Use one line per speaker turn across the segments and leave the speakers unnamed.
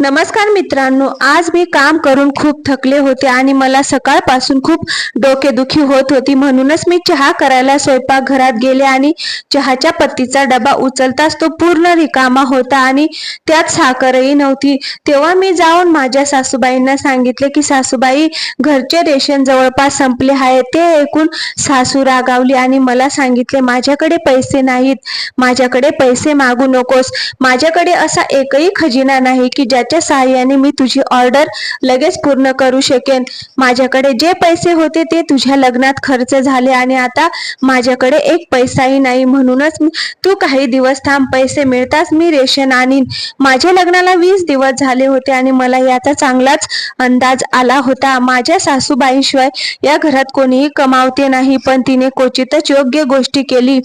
नमस्कार मित्रांनो आज मी काम करून खूप थकले होते आणि मला सकाळपासून खूप डोकेदुखी होत होती. म्हणूनच मी चहा करायला स्वयंपाक घरात गेले आणि चहाच्या पत्तीचा डबा उचलताच तो पूर्ण रिकामा होता आणि त्यात साखरही नव्हती. तेव्हा मी जाऊन माझ्या सासूबाईंना सांगितले की सासूबाई घरचे रेशन जवळपास संपले आहे. ते ऐकून सासू रागावली आणि मला सांगितले माझ्याकडे पैसे नाहीत. माझ्याकडे पैसे मागू नकोस. माझ्याकडे असा एकही खजिना नाही की ज्या त्याच्या सहाय्याने मी तुझी ऑर्डर लगेच पूर्ण करू शकेन. माझ्याकडे जे पैसे होते ते तुझ्या लग्नात खर्च झाले आणि आता माझ्याकडे एक पैसाही नाही. म्हणूनच तू काही दिवस थांब पैसे मिळताच मी रेशन आणीन. माझ्या लग्नाला वीस दिवस झाले होते आणि मला याचा चांगलाच अंदाज आला होता. माझ्या सासूबाईशिवाय या घरात कोणीही कमावते नाही पण तिने क्वचितच योग्य गोष्टी केली.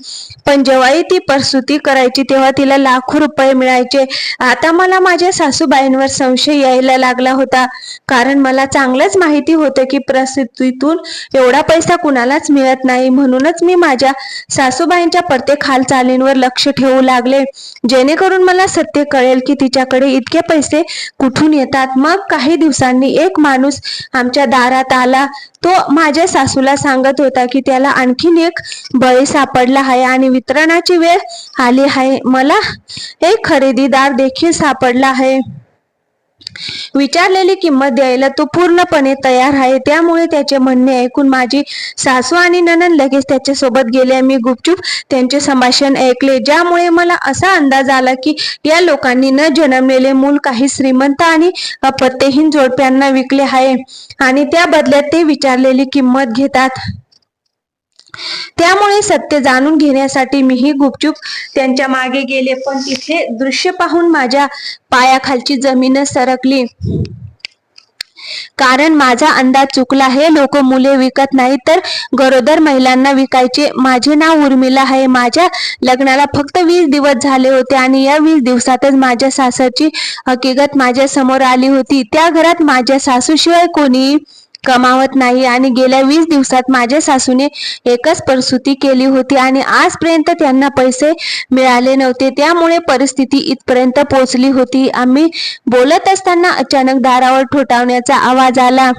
पण जेव्हाही ती प्रसूती करायची तेव्हा तिला लाखो रुपये मिळायचे. आता मला माझ्या सासूबाईंवर संशय यायला लागला होता. कारण मला चांगलंच माहिती होतं की प्रसिद्धीतून एवढा पैसा कुणालाच मिळत नाही. म्हणूनच मी माझ्या सासूबाईंच्या प्रत्येक हालचालींवर लक्ष ठेवू लागले. जेणेकरून मला सत्य कळेल की तिच्याकडे इतके पैसे कुठून येतात. मग काही दिवसांनी एक माणूस आमच्या दारात आला. तो माझ्या सासूला सांगत होता की त्याला आणखीन एक बळी सापडला आहे आणि वितरणाची वेळ आली आहे. मला एक खरेदीदार देखील सापडला आहे. विचारलेली किंमत द्यायला तो पूर्णपणे तयार आहे. त्यामुळे त्याचे म्हणणे ऐकून माझी सासू आणि ननन लगेच त्याच्या सोबत गेले. मी गुपचूप त्यांचे संभाषण ऐकले. ज्यामुळे मला असा अंदाज आला की या लोकांनी न जन्मलेले मूल काही श्रीमंत आणि अपत्यहीन जोडप्यांना विकले आहे आणि त्या बदल्यात ते विचारलेली किंमत घेतात. त्यामुळे सत्य जाणून घेण्यासाठी मीही गुपचूप त्यांच्या मागे गेले. पण तिथे दृश्य पाहून माझ्या पायाखालची जमीनच सरकली. कारण माझा अंदाज चुकला हे लोक मुले विकत नाही तर गरोदर महिलांना विकायचे. माझे नाव उर्मिला आहे. माझ्या लग्नाला फक्त वीस दिवस झाले होते आणि या वीस दिवसातच माझ्या सासरची हकीकत माझ्यासमोर आली होती. त्या घरात माझ्या सासूशिवाय कोणी कमावत नाही. आणि गेल्या वीस दिवसात माझ्या सासूने एकच प्रसूती केली होती आणि आजपर्यंत त्यांना पैसे मिळाले नव्हते. त्यामुळे परिस्थिती इथपर्यंत पोहोचली होती. आम्ही बोलत असताना अचानक दारावर ठोठावण्याचा आवाज आला.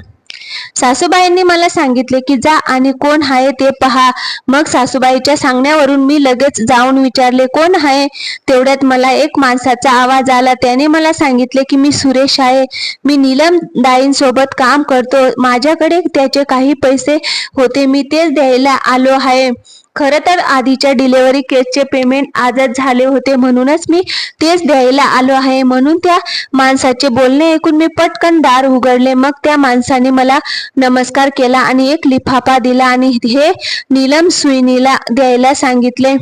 सासूबाईंनी मला सांगितले की जा आणि कोण आहे ते पहा. मग सासूबाईच्या सांगण्यावरून मी लगेच जाऊन विचारले कोण आहे तेवढ्यात मला एक माणसाचा आवाज आला. त्याने मला सांगितले की मी सुरेश आहे. मी नीलम दाईंसोबत काम करतो. माझ्याकडे त्याचे काही पैसे होते. मी तेच द्यायला आलो आहे. खरं तर आधीच्या डिलेवरी केसचे पेमेंट आजच झाले होते म्हणूनच मी तेच द्यायला आलो आहे. म्हणून त्या माणसाचे बोलणे ऐकून मी पटकन दार उघडले. मग त्या माणसाने मला नमस्कार केला आणि एक लिफाफा दिला आणि हे नीलम सुईनीला द्यायला सांगितले.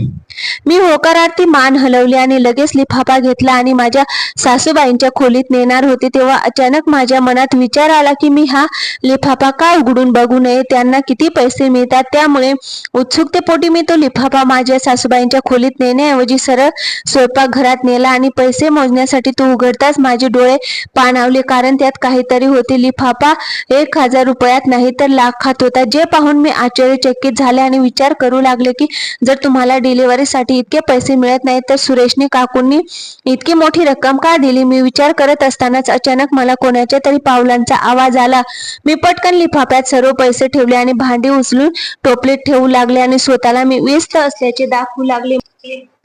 मी होकारार्थी मान हलवली आणि लगेच लिफाफा घेतला आणि माझ्या सासूबाईंच्या खोलीत नेणार होते तेव्हा अचानक माझ्या मनात विचार आला की मी हा लिफाफा का उघडून बघू नये? त्यांना किती पैसे मिळतात? त्यामुळे उत्सुकतेपोटी मी तो लिफाफा माझ्या सासूबाईंच्या खोलीत नेण्याऐवजी सरळ स्वयंपाक घरात नेला आणि पैसे मोजण्यासाठी तो उघडताच माझे डोळे पाणावले कारण त्यात काहीतरी होते. लिफाफा एक हजार रुपयात नाही तर लाखात होता. जे पाहून मी आश्चर्यचकित झाले आणि विचार करू लागले की जर तुम्हाला डिलिव्हरी डिलिव्हरीसाठी इतके पैसे मिळत नाहीत तर सुरेशने काकूंनी इतकी मोठी रक्कम का दिली? मी विचार करत असतानाच अचानक मला कोणाच्या तरी पावलांचा आवाज आला. मी पटकन लिफाफ्यात सर्व पैसे ठेवले आणि भांडी उचलून टोपलीत ठेवू लागले आणि स्वतःला मी व्यस्त असल्याचे दाखवू लागले.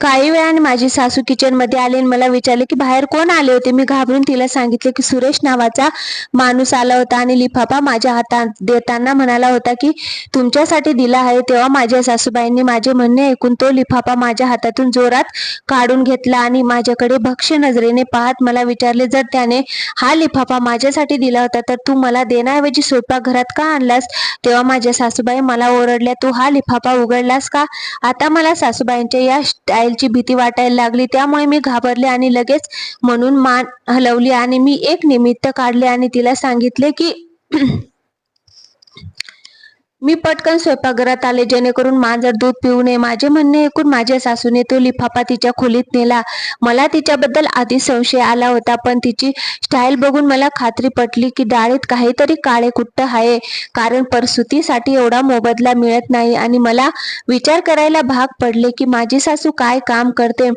काही वेळाने माझी सासू किचनमध्ये आले आली आणि मला विचारले की बाहेर कोण आले होते? मी घाबरून तिला सांगितले की सुरेश नावाचा माणूस आला होता आणि लिफाफा माझ्या हातात देताना म्हणाला होता की तुमच्यासाठी दिला आहे. तेव्हा माझ्या सासूबाईंनी माझे म्हणणे ऐकून तो लिफाफा माझ्या हातातून जोरात काढून घेतला आणि माझ्याकडे भक्ष्य नजरेने पाहत मला विचारले जर त्याने हा लिफाफा माझ्यासाठी दिला होता तर तू मला देण्याऐवजी स्वयंपाक घरात का आणलास? तेव्हा माझ्या सासूबाई मला ओरडल्या तू हा लिफाफा उघडलास का? आता मला सासूबाईंच्या या स्टाईलची भीती वाटायला लागली. त्यामुळे मी घाबरले आणि लगेच म्हणून मान हलवली आणि मी एक निमित्त काढले आणि तिला सांगितले की मी पटकन स्वयंपाकघरात आले जेणेकरून मांजर दूध पिऊ नये. माझे म्हणणे ऐकून माझ्या सासूने तो लिफाफा तिच्या खोलीत नेला. मला तिच्याबद्दल आधी संशय आला होता पण तिची स्टाईल बघून मला खात्री पटली की डाळीत काहीतरी काळे कुट्ट आहे. कारण प्रसूतीसाठी एवढा मोबदला मिळत नाही आणि मला विचार करायला भाग पडले की माझी सासू काय काम करते?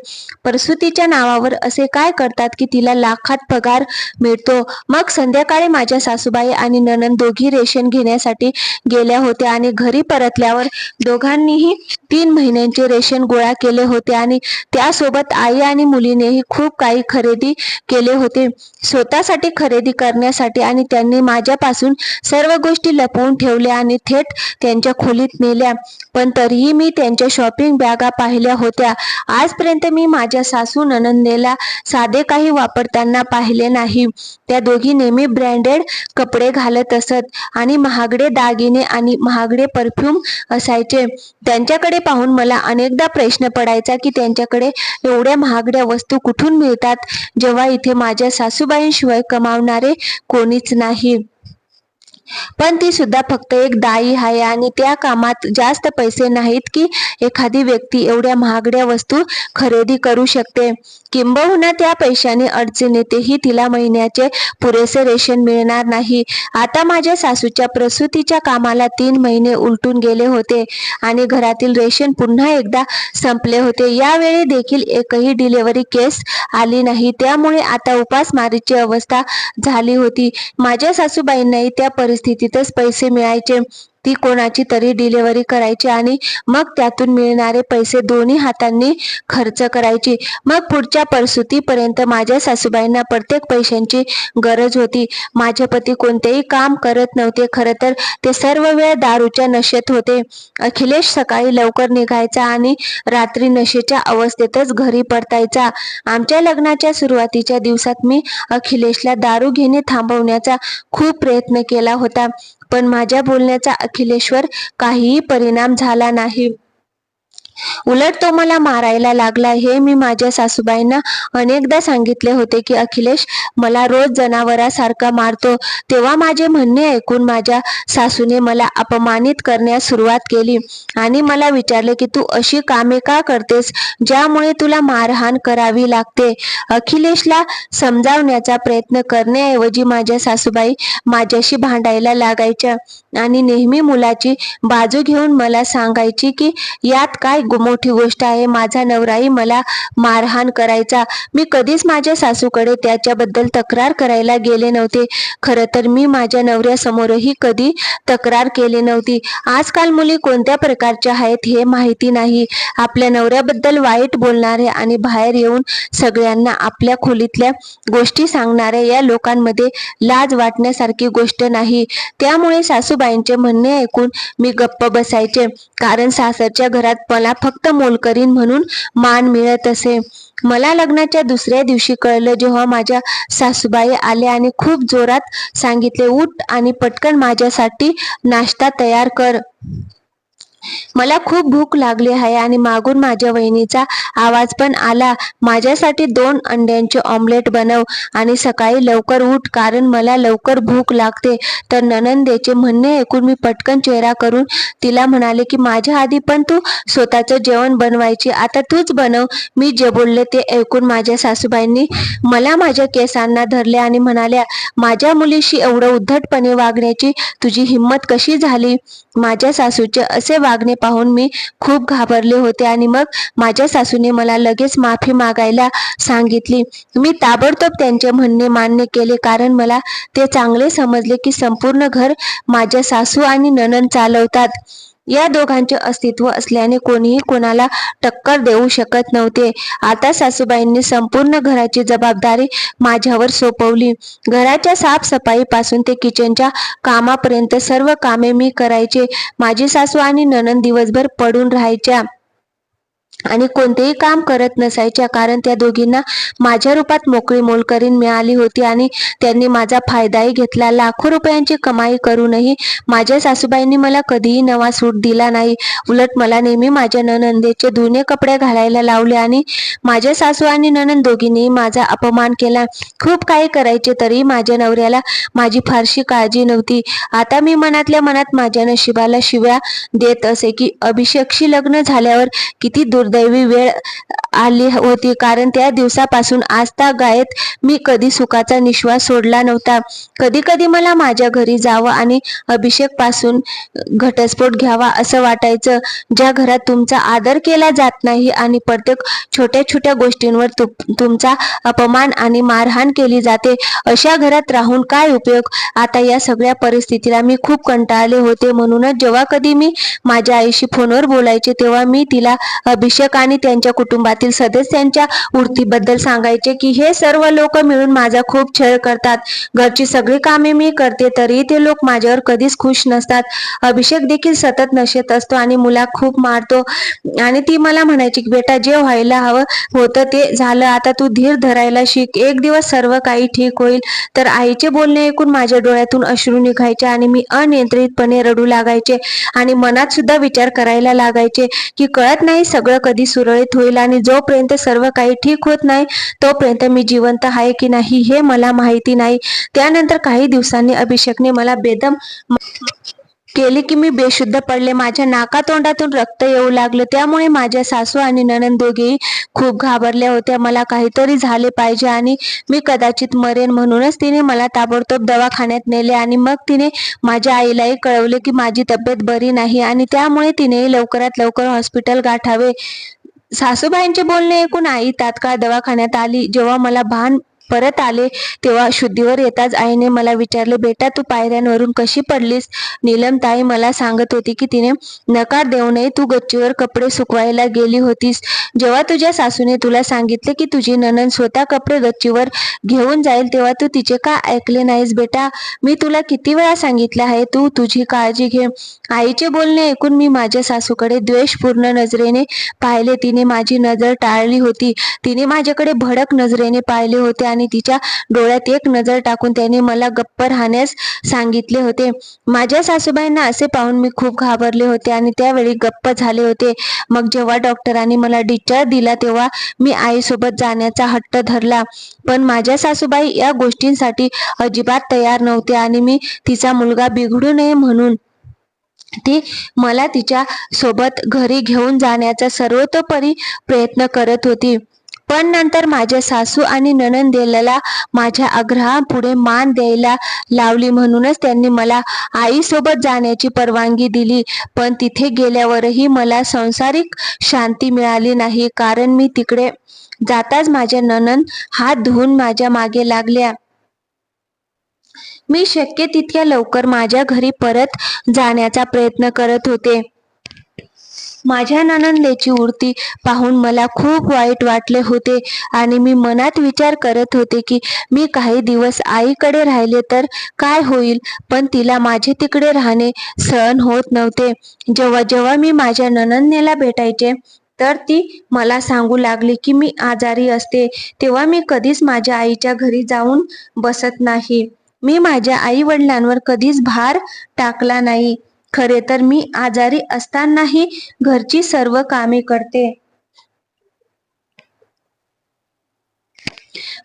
प्रसूतीच्या नावावर असे काय करतात की तिला लाखात पगार मिळतो? मग संध्याकाळी माझ्या सासूबाई आणि ननंद दोघी रेशन घेण्यासाठी गेल्या होत्या. आणि घरी परतल्यावर दोघांनीही तीन महिन्यांचे रेशन गोळा केले होते आणि त्यासोबत आई आणि मुलीनेही खूप काही खरेदी केले होते. स्वतःसाठी खरेदी करण्यासाठी आणि त्यांनी माझ्यापासून सर्व गोष्टी लपवून ठेवल्या आणि थेट त्यांच्या खोलीत नेल्या. पण तरीही मी त्यांच्या शॉपिंग बॅगा पाहिल्या होत्या. आजपर्यंत मी माझ्या सासू ननंदेला साधे काही वापरताना पाहिले नाही. त्या दोघी नेहमी ब्रँडेड कपडे घालत असत आणि महागडे दागिने आणि महागडे परफ्यूम असायचे. त्यांच्याकडे पाहून मला अनेकदा प्रश्न पडायचा की त्यांच्याकडे एवढ्या महागड्या वस्तू कुठून मिळतात? जेव्हा इथे माझ्या सासूबाईंशिवाय कमावणारे कोणीच नाही. पण ती सुद्धा फक्त एक दाई आहे आणि त्या कामात जास्त पैसे नाहीत की एखादी व्यक्ती एवढ्या महागड्या वस्तू खरेदी करू शकते. किंबहुना त्या पैशाने अडचणीतही तिला महिन्याचे पुरेसे रेशन मिळणार नाही. आता माझ्या सासूच्या प्रसूतीच्या कामाला तीन महिने उलटून गेले होते आणि घरातील रेशन पुन्हा एकदा संपले होते. यावेळी देखील एकही डिलिव्हरी केस आली नाही. त्यामुळे आता उपासमारीची अवस्था झाली होती. माझ्या सासूबाईंनाही त्या परिस्थितीतच पैसे मिळायचे. ती कोणाची तरी डिलिव्हरी करायची आणि मग त्यातून मिळणारे पैसे दोन्ही हातांनी खर्च करायची. मग पुढच्या परसुतीपर्यंत माझ्या सासूबाईंना प्रत्येक पैशांची गरज होती. माझे पती कोणतेही काम करत नव्हते. खरं तर ते सर्व वेळ दारूच्या नशेत होते. अखिलेश सकाळी लवकर निघायचा आणि रात्री नशेच्या अवस्थेतच घरी परतायचा. आमच्या लग्नाच्या सुरुवातीच्या दिवसात मी अखिलेशला दारू घेणे थांबवण्याचा खूप प्रयत्न केला होता. पण माझ्या बोलण्याचा अखिलेश्वर काहीही परिणाम झाला नाही. उलट तो मला मारायला लागला. हे मी माझ्या सासूबाईंना अनेकदा सांगितले होते की अखिलेश मला रोज जनावरासारखा मारतो. तेव्हा माझे म्हणणे ऐकून माझ्या सासूने मला अपमानित करण्यास सुरुवात केली आणि मला विचारले की तू अशी कामे का करतेस ज्यामुळे तुला मारहाण करावी लागते? अखिलेशला समजावण्याचा प्रयत्न करण्याऐवजी माझ्या सासूबाई माझ्याशी भांडायला लागायच्या आणि नेहमी मुलाची बाजू घेऊन मला सांगायची की यात काय मोठी गोष्ट आहे. माझा नवराही मला मारहाण करायचा. मी कधीच माझ्या सासूकडे त्याच्याबद्दल तक्रार करायला गेले नव्हते. खरं तर मी माझ्या नवऱ्यासमोरही कधी तक्रार केली नव्हती. आजकाल मुली कोणत्या प्रकारच्या आहेत हे माहिती नाही. आपल्या नवऱ्याबद्दल वाईट बोलणारे आणि बाहेर येऊन सगळ्यांना आपल्या खोलीतल्या गोष्टी सांगणाऱ्या या लोकांमध्ये लाज वाटण्यासारखी गोष्ट नाही. त्यामुळे सासूबाईंचे म्हणणे ऐकून मी गप्प बसायचे. कारण सासरच्या घरात मला फक्त मोलकरीण म्हणून मान मिळत असे. मला लग्नाच्या दुसऱ्या दिवशी कळलं जेव्हा माझ्या सासूबाई आल्या आणि खूप जोरात सांगितले उठ आणि पटकन माझ्यासाठी नाश्ता तयार कर. मला खूप भूक लागली आहे आणि मागून माझ्या वहिनीचा आवाज पण आला. माझ्यासाठी दोन अंड्यांचे ऑमलेट बनव आणि सकाळी लवकर उठ कारण मला लवकर भूक लागते. तर ननंदेचे म्हणणे ऐकून मी पटकन चेहरा करून तिला म्हणाले की माझ्या आधी पण तू स्वतःचं जेवण बनवायची आता तूच बनव. मी जे बोलले ते ऐकून माझ्या सासूबाईंनी मला माझ्या केसांना धरले आणि म्हणाल्या माझ्या मुलीशी एवढं उद्धटपणे वागण्याची तुझी हिंमत कशी झाली? माझ्या सासूचे असे वाग वागणे पाहून मी खूप घाबरले होते आणि मग माझ्या सासूने मला लगेच माफी मागायला सांगितली. मी ताबडतोब त्यांचे म्हणणे मान्य केले कारण मला ते चांगले समजले की संपूर्ण घर माझ्या सासू आणि ननन चालवतात. या दोघांचे अस्तित्व असल्याने कोणीही कोणाला टक्कर देऊ शकत नव्हते. आता सासूबाईंनी संपूर्ण घराची जबाबदारी माझ्यावर सोपवली. घराच्या साफसफाईपासून ते किचनच्या कामापर्यंत सर्व कामे मी करायचे. माझी सासू आणि ननंद दिवसभर पडून राहायच्या. आणि कोणतेही काम करत नसायच्या कारण त्या दोघींना माझ्या रूपात मोकळी मोलकरीण मिळाली होती आणि त्यांनी माझा फायदाही घेतला. लाखो रुपयांची कमाई करूनही माझ्या सासूबाईंनी मला कधीही नवा सूट दिला नाही. उलट मला नेहमी माझ्या ननंदेचे जुने कपडे घालायला लावले आणि माझ्या सासू आणि ननंद दोघींनी माझा अपमान केला. खूप काही करायचे तरी माझ्या नवऱ्याला माझी फारशी काळजी नव्हती. आता मी मनातल्या मनात माझ्या नशिबाला शिव्या देत असे की अभिषेकशी लग्न झाल्यावर किती दुर्दैवी वेळ आली होती. कारण त्या दिवसापासून आजता गायत मी कधी सुखाचा निश्वास सोडला नव्हता. कधी कधी मला माझ्या घरी जावं आणि अभिषेकपासून घटस्फोट घ्यावा असं वाटायचं. ज्या घरात तुमचा आदर केला जात नाही आणि प्रत्येक छोट्या छोट्या गोष्टींवर तु तुमचा अपमान आणि मारहाण केली जाते अशा घरात राहून काय उपयोग? आता या सगळ्या परिस्थितीला मी खूप कंटाळले होते. म्हणूनच जेव्हा कधी मी माझ्या आईशी फोनवर बोलायचे तेव्हा मी तिला अभिषेक शिक्षक आणि त्यांच्या कुटुंबातील सदस्यांच्या वृत्तीबद्दल सांगायचे की हे सर्व लोक मिळून माझा खूप छळ करतात. घरची सगळी कामे मी करते तरी ते लोक माझ्यावर कधीच खुश नसतात. अभिषेक देखील सतत नशेत असतो आणि मुला खूप मारतो. आणि ती मला म्हणायची की बेटा जे व्हायला हवं होतं ते झालं. आता तू धीर धरायला शिक. एक दिवस सर्व काही ठीक होईल. तर आईचे बोलणे ऐकून माझ्या डोळ्यातून अश्रू निघायचे आणि मी अनियंत्रितपणे रडू लागायचे. आणि मनात सुद्धा विचार करायला लागायचे की कळत नाही सगळं कधी सुरळीत होईल आणि जोपर्यंत सर्व काही ठीक होत नाही तोपर्यंत मी जिवंत आहे की नाही हे मला माहिती नाही. त्यानंतर काही दिवसांनी अभिषेकने मला बेदम गेली की मी बेशुद्ध पडले. माझ्या नाकातोंडातून रक्त येऊ लागलं. त्यामुळे माझ्या सासू आणि ननंद दोघेही खूप घाबरल्या होत्या. मला काहीतरी झाले पाहिजे आणि मी कदाचित मरेन म्हणूनच तिने मला ताबडतोब दवाखान्यात नेले आणि मग तिने माझ्या आईलाही कळवले की माझी तब्येत बरी नाही आणि त्यामुळे तिनेही लवकरात लवकर हॉस्पिटल गाठावे. सासूबाईंचे बोलणे ऐकून आई तात्काळ दवाखान्यात आली. जेव्हा मला भान परत आले तेव्हा शुद्धीवर येताच आईने मला विचारले बेटा तू पायऱ्यांवरून कशी पडलीस? नीलम ताई मला सांगत होती की तिने नकार देऊ नये तू गच्चीवर कपडे सुकवायला गेली होतीस. जेव्हा तुझ्या सासूने तुला सांगितले की तुझी ननन स्वतः कपडे गच्चीवर घेऊन जाईल तेव्हा तू तिचे का ऐकले नाहीस बेटा? मी तुला किती वेळा सांगितलं आहे तू तुझी काळजी घे. आईचे बोलणे ऐकून मी माझ्या सासूकडे द्वेषपूर्ण नजरेने पाहिले. तिने माझी नजर टाळली होती. तिने माझ्याकडे भडक नजरेने पाहिले होते आणि तिच्या डोळ्यात एक नजर टाकून त्याने मला गप्प राहण्यास सांगितले होते. माझ्या सासूबाईंना असे पाहून मी खूप घाबरले होते आणि त्यावेळी गप्प झाले होते. मग जेव्हा डॉक्टरांनी मला डिस्चार्ज दिला तेव्हा मी आईसोबत जाण्याचा हट्ट धरला. पण माझ्या सासूबाई या गोष्टींसाठी अजिबात तयार नव्हते आणि मी तिचा मुलगा बिघडू नये म्हणून ती मला तिच्या सोबत घरी घेऊन जाण्याचा सर्वतोपरी प्रयत्न करत होती. पण नंतर माझ्या सासू आणि ननंदेला माझ्या आग्रहापुढे मान द्यायला लावली म्हणूनच त्यांनी मला आईसोबत जाण्याची परवानगी दिली. पण तिथे गेल्यावरही मला संसारिक शांती मिळाली नाही. कारण मी तिकडे जाताच माझ्या ननंद हात धुवून माझ्या मागे लागल्या. मी शक्य तितक्या लवकर माझ्या घरी परत जाण्याचा प्रयत्न करत होते. माझ्या ननंदेची उडती पाहून मला खूप वाईट वाटले होते आणि मी मनात विचार करत होते की मी काही दिवस आईकडे राहिले तर काय होईल पण तिला माझे तिकडे राहणे सहन होत नव्हते. जेव्हा जेव्हा मी माझ्या ननंदेला भेटायचे तर ती मला सांगू लागली की मी आजारी असते तेव्हा मी कधीच माझ्या आईच्या घरी जाऊन बसत नाही. मी माझ्या आई वडिलांवर कधीच भार टाकला नाही. खरे तर मी आजारी असतानाही घरची सर्व कामे करते.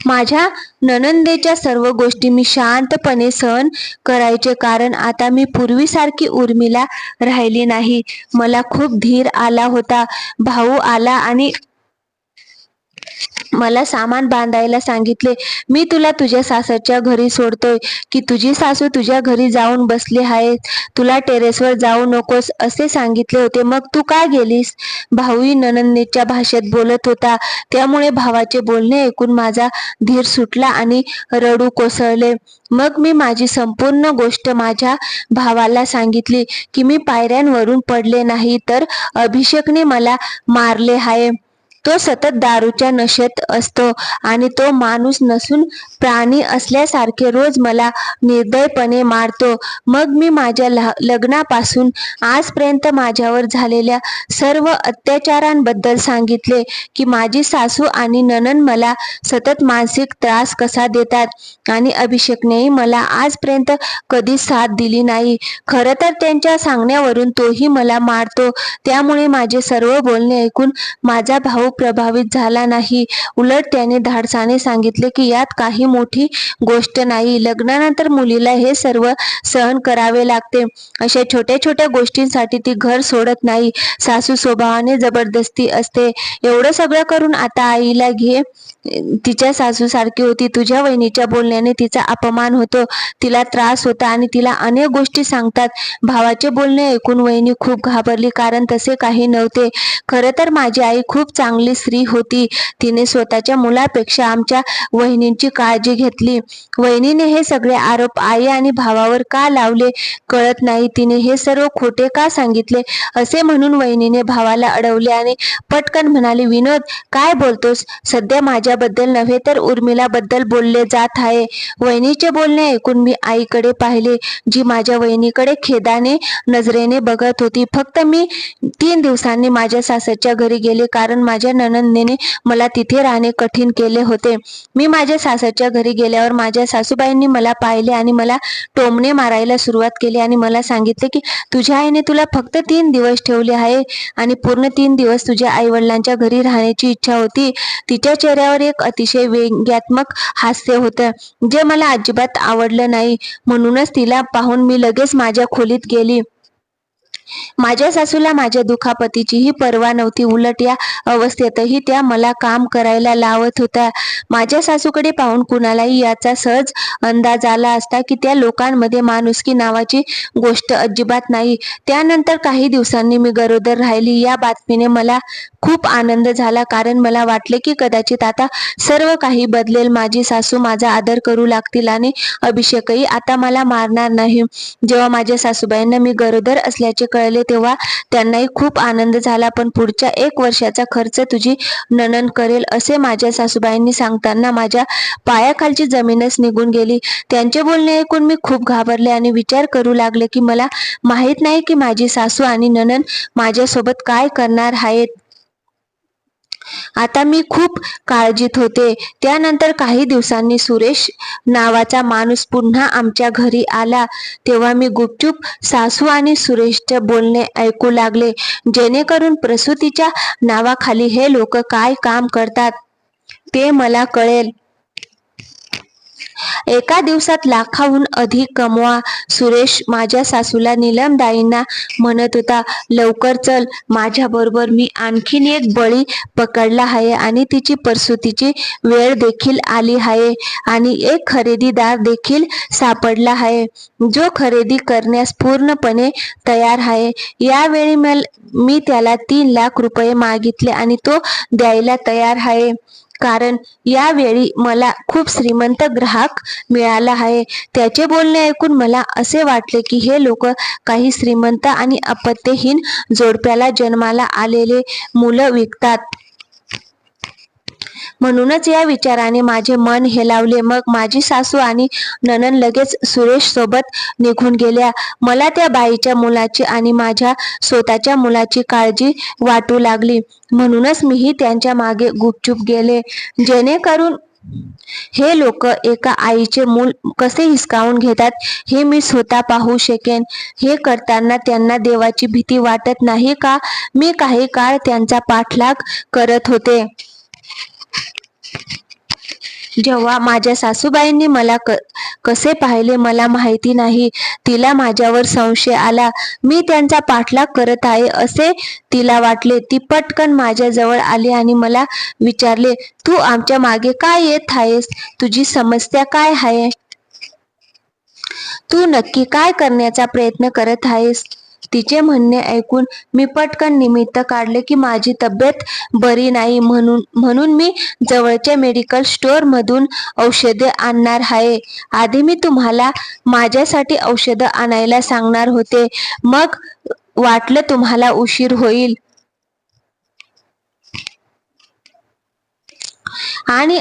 माझ्या ननंदेच्या सर्व गोष्टी मी शांतपणे सहन करायचे कारण आता मी पूर्वीसारखी उर्मिला राहिली नाही. मला खूप धीर आला होता. भाऊ आला आणि मला सामान बांधायला सांगितले मी तुला तुझ्या सासरच्या घरी सोडतोय की तुझी सासू तुझ्या घरी जाऊन बसली आहे तुला टेरेसवर जाऊ नकोस असे सांगितले होते. मग तू का गेलीस? भाऊही ननंदीच्या भाषेत बोलत होता. त्यामुळे भावाचे बोलणे ऐकून माझा धीर सुटला आणि रडू कोसळले. मग मी माझी संपूर्ण गोष्ट माझ्या भावाला सांगितली की मी पायऱ्यांवरून पडले नाही तर अभिषेकने मला मारले आहे तो सतत दारूच्या नशेत असतो आणि तो माणूस नसून प्राणी असल्यासारखे रोज मला निर्दयपणे मारतो. मग मी माझ्या लग्नापासून आजपर्यंत माझ्यावर झालेल्या सर्व अत्याचारांबद्दल सांगितले की माझी सासू आणि ननन मला सतत मानसिक त्रास कसा देतात आणि अभिषेकनेही मला आजपर्यंत कधी साथ दिली नाही. खरं तर त्यांच्या सांगण्यावरून तोही मला मारतो. त्यामुळे माझे सर्व बोलणे ऐकून माझा भाऊ प्रभावित झाला नाही. उलट त्याने धाडसाने सांगितले की यात काही मोठी गोष्ट नाही. लग्नानंतर मुलीला हे सर्व सहन करावे लागते. अशा छोट्या छोट्या गोष्टींसाठी ती घर सोडत नाही. सासू स्वभावाने जबरदस्ती असते. एवढं सगळं करून आता आईला घे. तिच्या सासू सारखी होती. तुझ्या वहिनीच्या बोलण्याने तिचा अपमान होतो. तिला त्रास होता आणि तिला अनेक गोष्टी सांगतात. भावाचे बोलणे ऐकून वहिनी खूप घाबरली कारण तसे काही नव्हते. खरं तर माझी आई खूप चांगली स्त्री होती. तिने स्वतःच्या मुलापेक्षा आमच्या वहिनींची काळजी घेतली. वहिनीने हे सगळे आरोप आई आणि भावावर का लावले कळत नाही. तिने हे सर्व खोटे का सांगितले? असे म्हणून वहिनीने भावाला अडवले आणि पटकन म्हणाले विनोद काय बोलतोस? सध्या माझ्याबद्दल नव्हे तर उर्मिलाबद्दल बोलले जात आहे. वहिनीचे बोलणे ऐकून मी आईकडे पाहिले जी माझ्या वहिनीकडे खेदाने नजरेने बघत होती. फक्त मी तीन दिवसांनी माझ्या सासरच्या घरी गेले कारण माझ्या ननंदने मला तिथे राहणे कठीण केले होते. मी माझ्या सासरच्या घरी गेल्यावर माझ्या सासूबाईंनी मला पाहिले आणि मला टोमणे मारायला सुरुवात केली आणि मला सांगितले की तुझ्या आईने तुला फक्त तीन दिवस ठेवले आहे आणि पूर्ण तीन दिवस तुझ्या आई वडिलांच्या घरी राहण्याची इच्छा होती. तिच्या चेहऱ्यावर एक अतिशय व्यंग्यात्मक हास्य होतं जे मला अजिबात आवडलं नाही. म्हणूनच तिला पाहून मी लगेच माझ्या खोलीत गेली. माझ्या सासूला माझ्या दुखापतीचीही पर्वा नव्हती. उलट या अवस्थेतही त्या मला काम करायला लावत होत्या. माझ्या सासूकडे पाहून कुणालाही याचा सहज अंदाज आला असता की त्या लोकांमध्ये माणुसकी नावाची गोष्ट अजिबात नाही. त्यानंतर काही दिवसांनी मी गरोदर राहिली. या बातमीने मला खूप आनंद झाला. कारण मला वाटले की कदाचित आता सर्व काही बदलेल. माझी सासू माझा आदर करू लागतील आणि अभिषेकही आता मला मारणार नाही. जेव्हा माझ्या सासूबाईंना मी गरोदर असल्याचे कळले तेव्हा त्यांनाही खूप आनंद झाला. पण पुढच्या एक वर्षाचा खर्च तुझी ननन करेल असे माझ्या सासूबाईंनी सांगताना माझ्या पायाखालची जमीनच निघून गेली. त्यांचे बोलणे ऐकून मी खूप घाबरले आणि विचार करू लागले की मला माहीत नाही की माझी सासू आणि ननन माझ्यासोबत काय करणार आहेत. आता मी खूप काळजीत होते. त्यानंतर काही दिवसांनी सुरेश नावाचा माणूस पुन्हा आमच्या घरी आला. तेव्हा मी गुपचूप सासू आणि सुरेशचे बोलणे ऐकू लागले. जेणेकरून प्रसूतीच्या नावाखाली हे लोक काय काम करतात ते मला कळेल. एका दिवसात लाखाहून अधिक कमवा. सुरेश माझ्या सासूला निलमदाईंना म्हणत होता लवकर चल माझ्याबरोबर मी आणखीन एक बळी पकडला आहे आणि तिची प्रसूतीची वेळ देखील आली आहे आणि एक खरेदीदार देखील सापडला आहे. जो खरेदी करण्यास पूर्णपणे तयार आहे. यावेळी मल मी त्याला तीन लाख रुपये मागितले आणि तो द्यायला तयार आहे. कारण यावेळी मला खूप श्रीमंत ग्राहक मिळाला आहे. त्याचे बोलणे ऐकून मला असे वाटले की हे लोक काही श्रीमंत आणि अपत्यहीन जोडप्याला जन्माला आलेले मुलं विकतात. म्हणूनच या विचाराने माझे मन हेलावले मग माझी सासू आणि ननन लगेच सुरेश सोबत निघून गेल्या. मला त्या बाईच्या मुलाची आणि माझ्या स्वतःच्या मुलाची काळजी वाटू लागली. म्हणूनच मीही त्यांच्या मागे गुपचूप गेले. जेणेकरून हे लोक एका आईचे मूल कसे हिसकावून घेतात हे मी स्वतः पाहू शकेन. हे करताना त्यांना देवाची भीती वाटत नाही का? मी काही काळ त्यांचा पाठलाग करत होते. जेव्हा माझ्या सासूबाईंनी मला क कसे पाहिले मला माहिती नाही. तिला माझ्यावर संशय आला. मी त्यांचा पाठलाग करत आहे असे तिला वाटले. ती पटकन माझ्याजवळ आली आणि मला विचारले तू आमच्या मागे काय येत आहेस? तुझी समस्या काय आहे? तू नक्की काय करण्याचा प्रयत्न करत आहेस? तिचे म्हणणे ऐकून मी पटकन निमित्त काढले की माझी तब्येत बरी नाही म्हणून म्हणून मी जवळच्या मेडिकल स्टोअर मधून औषधे आणणार आहे. आधी मी तुम्हाला माझ्यासाठी औषधं आणायला सांगणार होते. मग वाटलं तुम्हाला उशीर होईल. आणि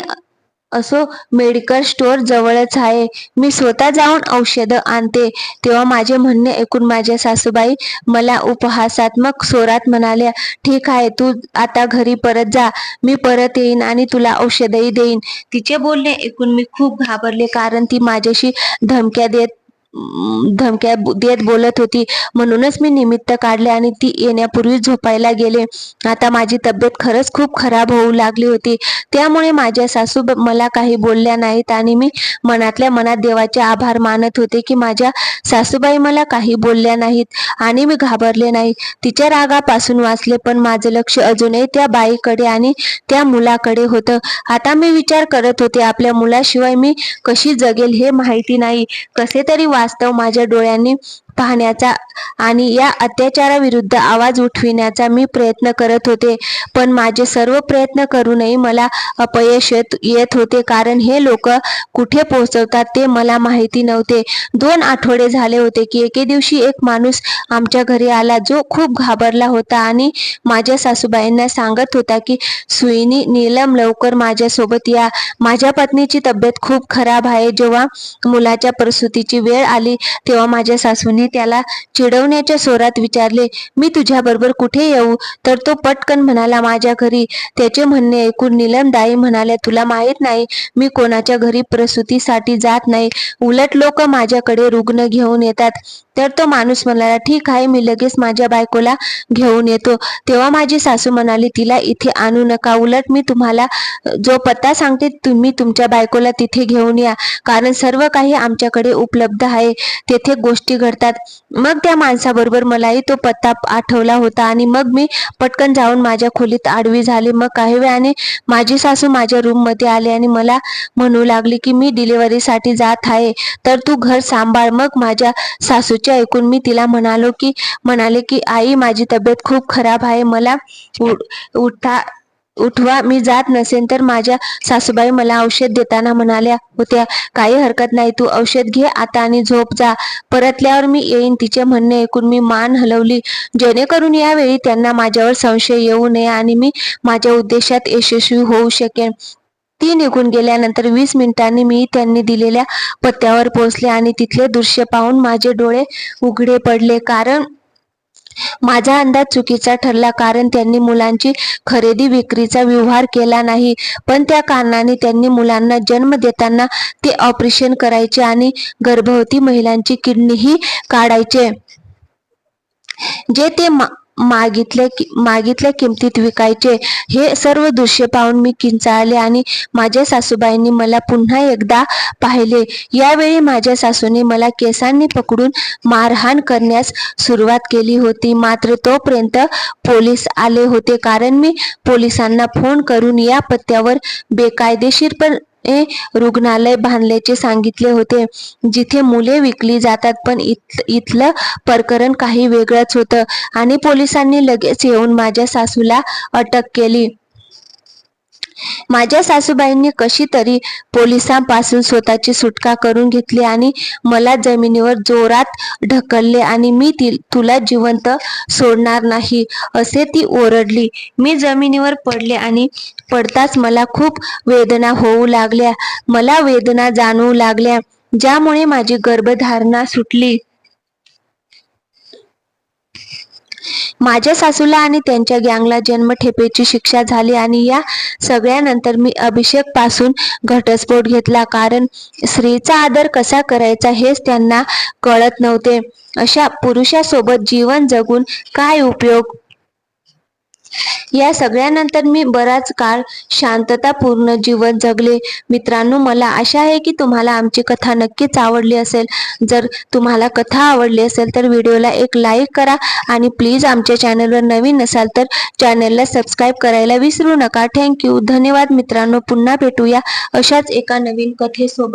असो मेडिकल स्टोअर जवळच आहे. मी स्वतः जाऊन औषधं आणते. तेव्हा माझे म्हणणे ऐकून माझ्या सासूबाई मला उपहासात्मक स्वरात म्हणाल्या ठीक आहे तू आता घरी परत जा. मी परत येईन आणि तुला औषधही देईन. तिचे बोलणे ऐकून मी खूप घाबरले कारण ती माझ्याशी धमक्या देत धमक्या देत बोलत होती. म्हणूनच मी निमित्त काढले आणि ती येण्यापूर्वी झोपायला गेले. आता माझी तब्येत खरंच खूप खराब होऊ लागली होती. त्यामुळे माझ्या सासू मला काही बोलल्या नाहीत आणि मी मनातल्या मनात देवाचे आभार मानत होते की माझ्या सासूबाई मला काही बोलल्या नाहीत आणि मी घाबरले नाही. तिच्या रागापासून वाचले पण माझं लक्ष अजूनही त्या बाईकडे आणि त्या मुलाकडे होतं. आता मी विचार करत होते आपल्या मुलाशिवाय मी कशी जगेल हे माहिती नाही. कसे तरी वास्तव माझ्या डोळ्यांनी पाहण्याचा आणि या अत्याचाराविरुद्ध आवाज उठविण्याचा मी प्रयत्न करत होते. पण माझे सर्व प्रयत्न करूनही मला अपयश येत येत होते. कारण हे लोक कुठे पोहोचवतात ते मला माहिती नव्हते. दोन आठवडे झाले होते की एके दिवशी एक माणूस आमच्या घरी आला. जो खूप घाबरला होता आणि माझ्या सासूबाईंना सांगत होता की सुईनी नीलम लवकर माझ्यासोबत या. माझ्या पत्नीची तब्येत खूप खराब आहे. जेव्हा मुलाच्या प्रसूतीची वेळ आली तेव्हा माझ्या सासूने त्याला चिडवण्याच्या स्वरात विचारले मी तुझ्याबरोबर कुठे येऊ? तर तो पटकन म्हणाला माझ्या घरी. त्याचे म्हणणे ऐकून नीलमदाई म्हणाल्या तुला माहीत नाही मी कोणाच्या घरी प्रसूतीसाठी जात नाही. उलट लोक माझ्याकडे रुग्ण घेऊन येतात. तर तो माणूस म्हणाला ठीक आहे मी लगेच माझ्या बायकोला घेऊन येतो. तेव्हा माझी सासू म्हणाली तिला इथे आणू नका. उलट मी तुम्हाला जो पत्ता सांगते तुम्ही तुमच्या बायकोला तिथे घेऊन या. कारण सर्व काही आमच्याकडे उपलब्ध आहे. तेथे गोष्टी घडतात. मग त्या माणसाबरोबर मलाही तो पत्ता आठवला होता आणि मग मी पटकन जाऊन माझ्या खोलीत आडवी झाली. मग काही वेळाने माझी सासू माझ्या रूममध्ये आली आणि मला म्हणू लागली की मी डिलिव्हरीसाठी जात आहे. तर तू घर सांभाळ. मग माझ्या सासूचे ऐकून मी तिला म्हणालो की म्हणाले की आई माझी तब्येत खूप खराब आहे. मला उ- उठा उठवा मी जात नसेन तर माझ्या सासूबाई मला औषध देताना म्हणाल्या होत्या काही हरकत नाही तू औषध घे आता आणि झोप जा. परतल्यावर मी येईन तिचे म्हणणे ऐकून मी मान हलवली. जेणेकरून यावेळी त्यांना माझ्यावर संशय येऊ नये आणि मी माझ्या उद्देशात यशस्वी होऊ शकेन. ती निघून गेल्यानंतर वीस मिनिटांनी मी त्यांनी दिलेल्या पत्त्यावर पोहोचले आणि तिथले दृश्य पाहून माझे डोळे उघडे पडले. कारण माझा अंदाज चुकीचा ठरला कारण त्यांनी मुलांची खरेदी विक्रीचा व्यवहार केला नाही. पण त्या कारणाने त्यांनी मुलांना जन्म देताना ते ऑपरेशन करायचे आणि गर्भवती महिलांची किडनीही काढायचे. जे ते मा- मागितल्या मागितल्या किमतीत विकायचे हे सर्व दृश्य पाहून मी किंचाळले आणि माझ्या सासूबाईंनी मला पुन्हा एकदा पाहिले. यावेळी माझ्या सासूने मला केसांनी पकडून मारहाण करण्यास सुरुवात केली होती. मात्र तोपर्यंत पोलीस आले होते. कारण मी पोलिसांना फोन करून या पत्त्यावर बेकायदेशीर पण बेकायदेशीरपणे रुग्णालय बांधल्याचे सांगितले होते. जिथे मुले विकली जातात पण इथ इथलं प्रकरण काही वेगळंच होतं. आणि पोलिसांनी लगेच येऊन माझ्या सासूला अटक केली. माझ्या सासूबाईंनी कशी तरी पोलिसांपासून स्वतःची सुटका करून घेतली आणि मला जमिनीवर जोरात ढकलले आणि मी ती तुला जिवंत सोडणार नाही असे ती ओरडली. मी जमिनीवर पडले आणि पडताच मला खूप वेदना होऊ लागल्या. मला वेदना जाणवू लागल्या ज्यामुळे माझी गर्भधारणा सुटली. माझ्या सासूला आणि त्यांच्या गँगला जन्मठेपेची शिक्षा झाली आणि या सगळ्यानंतर मी अभिषेकपासून घटस्फोट घेतला. कारण स्त्रीचा आदर कसा करायचा हेच त्यांना कळत नव्हते. अशा पुरुषासोबत जीवन जगून काय उपयोग या सगळ्यानंतर मी बराच काळ शांततापूर्ण जीवन जगले. मित्रांनो मला आशा आहे की तुम्हाला आमची कथा नक्कीच आवडली असेल. जर तुम्हाला कथा आवडली असेल तर व्हिडिओला एक लाईक करा आणि प्लीज आमच्या चॅनलवर नवीन असाल तर चॅनलला सबस्क्राईब करायला विसरू नका. थँक्यू. धन्यवाद मित्रांनो. पुन्हा भेटूया अशाच एका नवीन कथेसोबत.